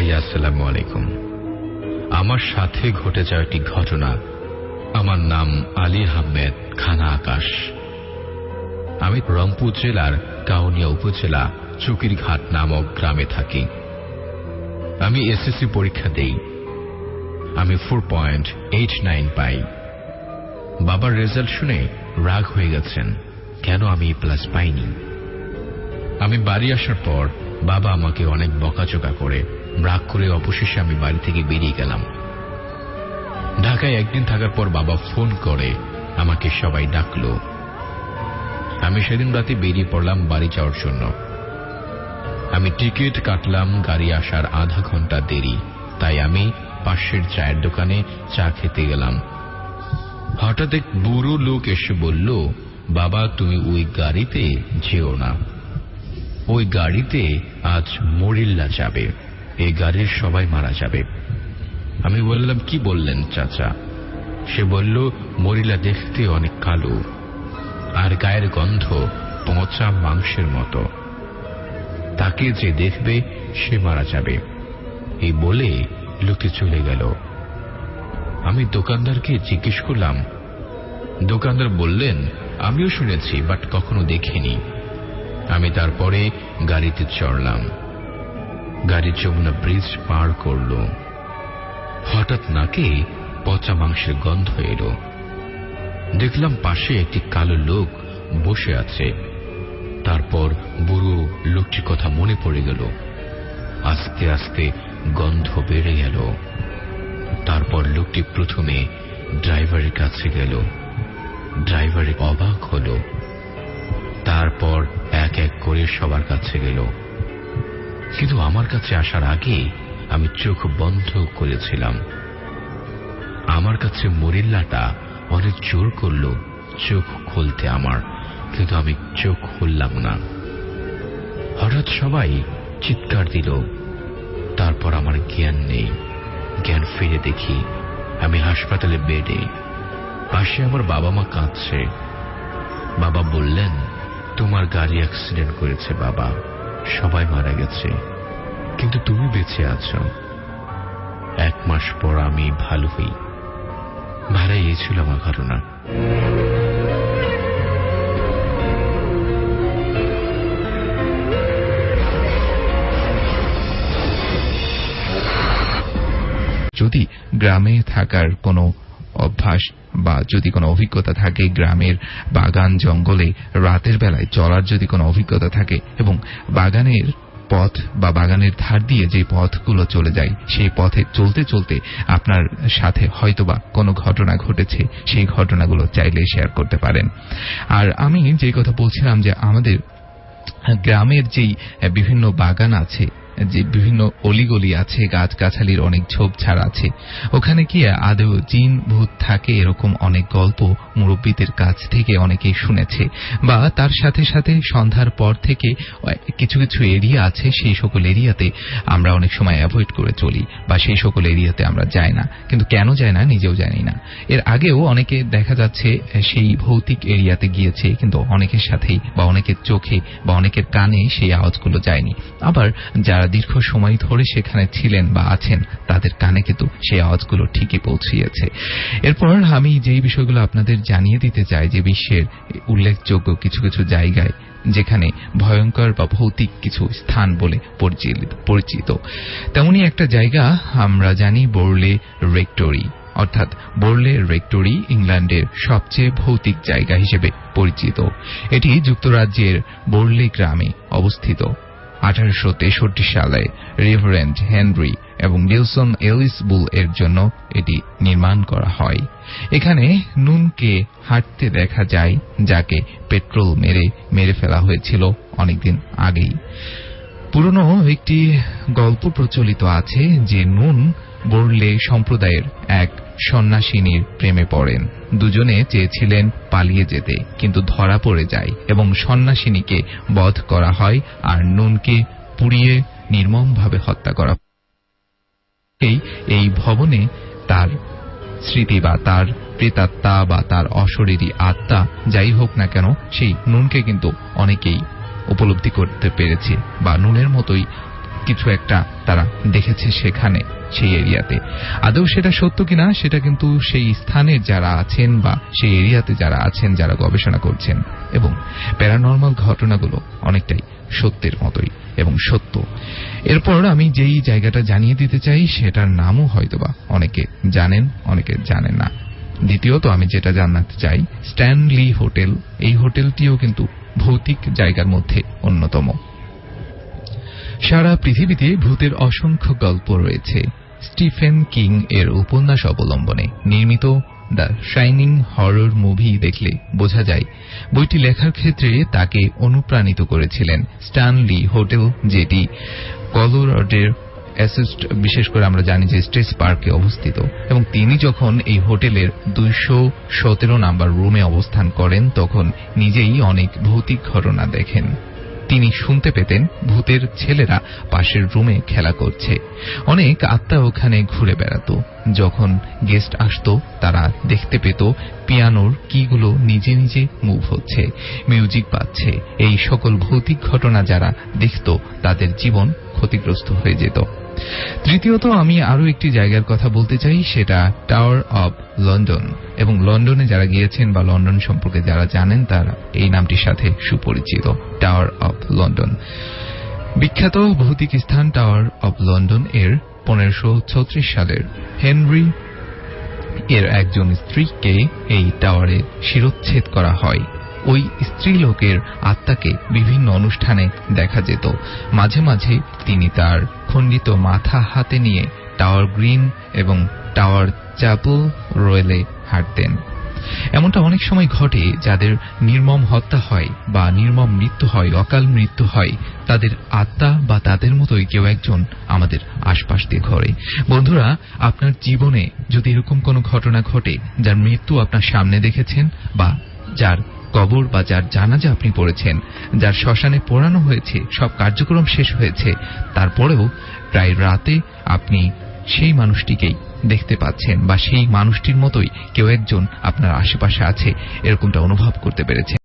ভাইয়া আসসালামু আলাইকুম। আমার সাথে ঘটে যাওয়া একটি ঘটনা। আমার নাম আলী আহমেদ খানা আকাশ। আমি রংপুর জেলার কাউনিয়া উপজেলা চুকিরঘাট নামক গ্রামে থাকি। আমি এসএসসি পরীক্ষা দেই। আমি ফোর পয়েন্ট এইট নাইন পাই। বাবার রেজাল্ট শুনে রাগ হয়ে গেছেন, কেন আমি প্লাস পাইনি? আমি বাড়ি আসার পর বাবা আমাকে অনেক বকাচোকা করে রাগ করে অবশেষে আমি বাড়ি থেকে বেরিয়ে গেলাম। ঢাকায় একদিন থাকার পর বাবা ফোন করে, আমাকে সবাই ডাকলো। আমি সেদিন রাতে বেরিয়ে পড়লাম বাড়ি যাওয়ার জন্য। আমি টিকিট কাটলাম, গাড়ি আসার আধা ঘণ্টা দেরি, তাই আমি পাশের চায়ের দোকানে চা খেতে গেলাম। হঠাৎ এক বুড়ো লোক এসে বলল, বাবা, তুমি ওই গাড়িতে যেও না। ওই গাড়িতে আজ মরিল্লা যাবে। এই গাড়ির সবাই মারা যাবে। আমি বললাম, কি বললেন চাচা? সে বলল, মরিলা দেখতে অনেক কালো, আর গায়ের গন্ধ পচা মাংসের মতো। তাকে যে দেখবে, সে মারা যাবে। এই বলে লোকে চলে গেল। আমি দোকানদারকে জিজ্ঞেস করলাম, দোকানদার বললেন, আমিও শুনেছি, বাট কখনো দেখিনি। আমি তারপরে গাড়িতে চড়লাম। গাড়ি যমুনা ব্রিজ পার করল। হঠাৎ নাকে পচা মাংসের গন্ধ এলো। দেখলাম পাশে একটি কালো লোক বসে আছে। তারপর বুড়ো লোকটির কথা মনে পড়ে গেল। আস্তে আস্তে গন্ধ বেড়ে গেল। তারপর লোকটি প্রথমে ড্রাইভারের কাছে গেল। ড্রাইভারের অবাক হল। তারপর এক এক করে সবার কাছে গেল। কিন্তু আমার কাছে আসার আগে আমি চোখ বন্ধ করেছিলাম। আমার কাছে মরিল্লাটা অনেক জোর করল চোখ খুলতে আমার, কিন্তু আমি চোখ খুললাম না। হঠাৎ সবাই চিৎকার দিল। তারপর আমার জ্ঞান নেই। জ্ঞান ফিরে দেখি আমি হাসপাতালে বেডে। পাশে আমার বাবা মা কাঁদছে। বাবা বললেন, তোমার গাড়ি অ্যাক্সিডেন্ট করেছে বাবা। সবাই মারা গেছে। কিন্তু তুমি বেঁচে আছো। এক মাস পর আমি ভালো হই। ভাড়া এই ছিল আমার ঘটনা। যদি গ্রামে থাকার কোনো অভ্যাস বা যদি কোনো অভিজ্ঞতা থাকে গ্রামের বাগান জঙ্গলে রাতের বেলায় চলার যদি কোনো অভিজ্ঞতা থাকে এবং বাগানের পথ বা বাগানের ধার দিয়ে যে পথগুলো চলে যায়, সেই পথে চলতে চলতে আপনার সাথে হয়তোবা কোনো ঘটনা ঘটেছে, সেই ঘটনাগুলো চাইলে শেয়ার করতে পারেন। আর আমি যে কথা বলছিলাম যে আমাদের গ্রামের যেই বিভিন্ন বাগান আছে যে বিভিন্ন অলিগলি আছে, গাছগাছালির অনেক ঝোপঝাড় আছে। ওখানে কি আদৌ জিন, ভূত থাকে এরকম অনেক গল্প মুরব্বীদের কাছ থেকে অনেকেই শুনেছে বা তার সাথে সাথে সন্ধ্যার পর থেকে কিছু কিছু এরিয়া আছে, সেই সকল এরিয়াতে আমরা অনেক সময় অ্যাভয়েড করে চলি বা সেই সকল এরিয়াতে আমরা যাই না। কিন্তু কেন যায় না, নিজেও জানি না। এর আগেও অনেকে দেখা যাচ্ছে সেই ভৌতিক এরিয়াতে গিয়েছে, কিন্তু অনেকের সাথেই বা অনেকের চোখে বা অনেকের কানে সেই আওয়াজগুলো যায়নি। আবার যারা দীর্ঘ সময় ধরে সেখানে ছিলেন বা আছেন, তাদের কানে কিন্তু সেই আওয়াজগুলো ঠিকই পৌঁছিয়েছে। এরপর আমি যেই বিষয়গুলো আপনাদের জানিয়ে দিতে চাই, যে বিশ্বের উল্লেখযোগ্য কিছু কিছু জায়গায় যেখানে ভয়ঙ্কর বা ভৌতিক কিছু স্থান বলে পরিচিত তেমনি একটা জায়গা আমরা জানি বোরলে রেক্টরি, অর্থাৎ বোরলে রেক্টরি ইংল্যান্ডের সবচেয়ে ভৌতিক জায়গা হিসেবে পরিচিত। এটি যুক্তরাজ্যের বোরলে গ্রামে অবস্থিত। আঠারোশো তেষট্টি সালে রিভারেন্ড হেনরি এবং নিলসন এলিসবুল এর জন্য এটি নির্মাণ করা হয়। এখানে নুনকে হাঁটতে দেখা যায়, যাকে পেট্রোল মেরে মেরে ফেলা হয়েছিল অনেকদিন আগেই। পুরনো একটি গল্প প্রচলিত আছে যে নুন বরলে সম্প্রদায়ের এক সন্ন্যাসিনীর প্রেমে পড়েন। দুজনে চেয়েছিলেন পালিয়ে যেতে, কিন্তু ধরা পড়ে যায় এবং সন্ন্যাসিনীকে বধ করা হয় আর নুনকে পুড়িয়ে নির্মমভাবে হত্যা করা এই ভবনে তার স্মৃতি বা তার প্রেতাত্মা বা তার অশরীরী আত্মা যাই হোক না কেন, সেই নুনকে কিন্তু অনেকেই উপলব্ধি করতে পেরেছে। বা নুনের মতোই কিছু একটা তারা দেখেছে সেখানে, সেই এরিয়াতে। আদৌ সেটা সত্য কিনা, সেটা কিন্তু সেই স্থানে যারা আছেন বা সেই এরিয়াতে যারা আছেন, যারা গবেষণা করছেন, এবং প্যারানর্মাল ঘটনাগুলো অনেকটাই সত্যের মতোই এবং সত্য। এরপর আমি যেই জায়গাটা জানিয়ে দিতে চাই, সেটার নামও হয়তোবা অনেকে জানেন অনেকে জানেন না। দ্বিতীয়ত আমি যেটা জানাতে চাই, স্ট্যানলি হোটেল। এই হোটেলটিও কিন্তু ভৌতিক জায়গার মধ্যে অন্যতম। সারা পৃথিবীতে ভূতের অসংখ্য গল্প রয়েছে। স্টিফেন কিং এর উপন্যাস অবলম্বনে নির্মিত দ্য শাইনিং হরর মুভি দেখলে বোঝা যায়, বইটি লেখার ক্ষেত্রে তাকে অনুপ্রাণিত করেছিলেন স্টানলি হোটেল, যেটি কলোরাডের অ্যাসিস্ট, বিশেষ করে আমরা জানি যে স্টেজ পার্কে অবস্থিত। এবং তিনি যখন এই হোটেলের দুইশো সতেরো নাম্বার রুমে অবস্থান করেন, তখন নিজেই অনেক ভৌতিক ঘটনা দেখেন। তিনি শুনতে পেতেন ভূতের ছেলেরা পাশের রুমে খেলা করছে। অনেক আত্মা ওখানে ঘুরে বেড়াতো। যখন গেস্ট আসতো, তারা দেখতে পেত পিয়ানোর কিগুলো নিজে নিজে মুভ হচ্ছে, মিউজিক পাচ্ছে এই সকল ভৌতিক ঘটনা যারা দেখত, তাদের জীবন ক্ষতিগ্রস্ত হয়ে যেত। তৃতীয়ত, আমি আরও একটি জায়গার কথা বলতে চাই, সেটা টাওয়ার অব লন্ডন এবং লন্ডনে যারা গিয়েছেন বা লন্ডন সম্পর্কে যারা জানেন, তারা এই নামটির সাথে সুপরিচিত টাওয়ার অব লন্ডন বিখ্যাত ভৌতিক স্থান টাওয়ার অব লন্ডন এর পনেরোশো সালের হেনরি এর একজন স্ত্রীকে এই টাওয়ারে শিরোচ্ছেদ করা হয়। ওই স্ত্রীলোকের আত্মাকে বিভিন্ন অনুষ্ঠানে দেখা যেত। মাঝে মাঝে তিনি তার খণ্ডিত মাথা হাতে নিয়ে টাওয়ার গ্রিন এবং টাওয়ার চ্যাপল রয়েলে হাঁটতেন। এমনটা অনেক সময় ঘটে যাদের নির্মম হত্যা হয় বা নির্মম মৃত্যু হয়, অকাল মৃত্যু হয়, তাদের আত্মা বা তাদের মতোই কেউ একজন আমাদের আশপাশ দিয়ে ঘরে। বন্ধুরা, আপনার জীবনে যদি এরকম কোনো ঘটনা ঘটে, যার মৃত্যু আপনার সামনে দেখেছেন বা যার কবর বা যার জানাজা আপনি পড়েছেন, যার শ্মশানে পোড়ানো হয়েছে, সব কার্যক্রম শেষ হয়েছে, তারপরেও প্রায় রাতে আপনি সেই মানুষটিকেই দেখতে পাচ্ছেন বা সেই মানুষটির মতোই কেউ একজন আপনার আশেপাশে আছে, এরকমটা অনুভব করতে পেরেছেন।